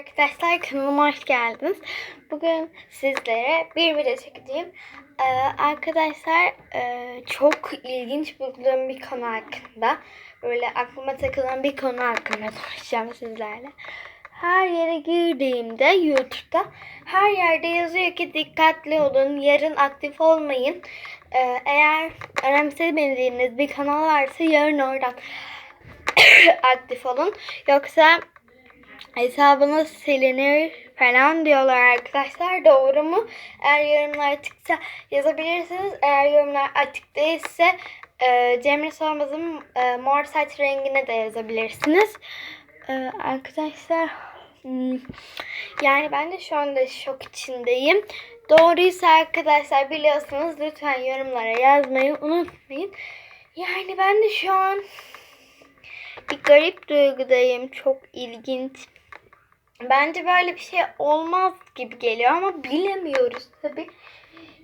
Arkadaşlar kanalıma hoş geldiniz. Bugün sizlere bir video çekeceğim. Ee, arkadaşlar e, çok ilginç bulduğum bir konu hakkında. Böyle aklıma takılan bir konu hakkında konuşacağım sizlerle. Her yere girdiğimde YouTube'da her yerde yazıyor ki dikkatli olun, yarın aktif olmayın. Ee, eğer önemsemediğiniz bir kanal varsa yarın oradan aktif olun. Yoksa hesabınız silinir falan diyorlar arkadaşlar. Doğru mu? Eğer yorumlar açıksa yazabilirsiniz. Eğer yorumlar açık değilse e, Cemre Solmaz'ın e, mor saç rengine de yazabilirsiniz. E, arkadaşlar hmm, yani ben de şu anda şok içindeyim. Doğruysa arkadaşlar biliyorsunuz lütfen yorumlara yazmayı unutmayın. Yani ben de şu an bir garip duygudayım. Çok ilginç. Bence böyle bir şey olmaz gibi geliyor ama bilemiyoruz tabi.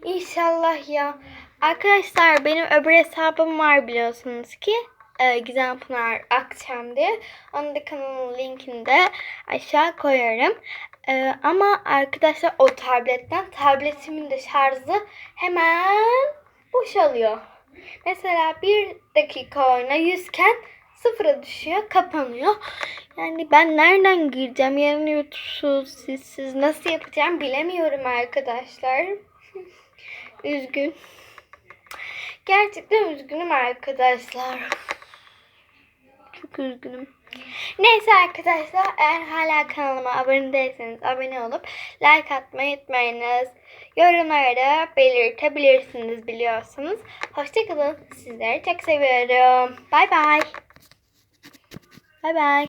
İnşallah ya. Arkadaşlar benim öbür hesabım var biliyorsunuz ki. Ee, Gizem Pınar Akçam diye. Onun da kanalın linkini de aşağı koyarım. Ee, ama arkadaşlar o tabletten tabletimin de şarjı hemen boşalıyor. Mesela bir dakika oyna yüzken sıfıra düşüyor, kapanıyor. Yani ben nereden gireceğim? Yarın YouTube'suz, sizsiz nasıl yapacağım bilemiyorum arkadaşlar. Üzgün. Gerçekten üzgünüm arkadaşlar. Çok üzgünüm. Neyse arkadaşlar eğer hala kanalıma abone değilseniz abone olup like atmayı unutmayınız. Yorumlara belirtebilirsiniz biliyorsunuz. Hoşçakalın. Sizleri çok seviyorum. Bay bay. Bay bay.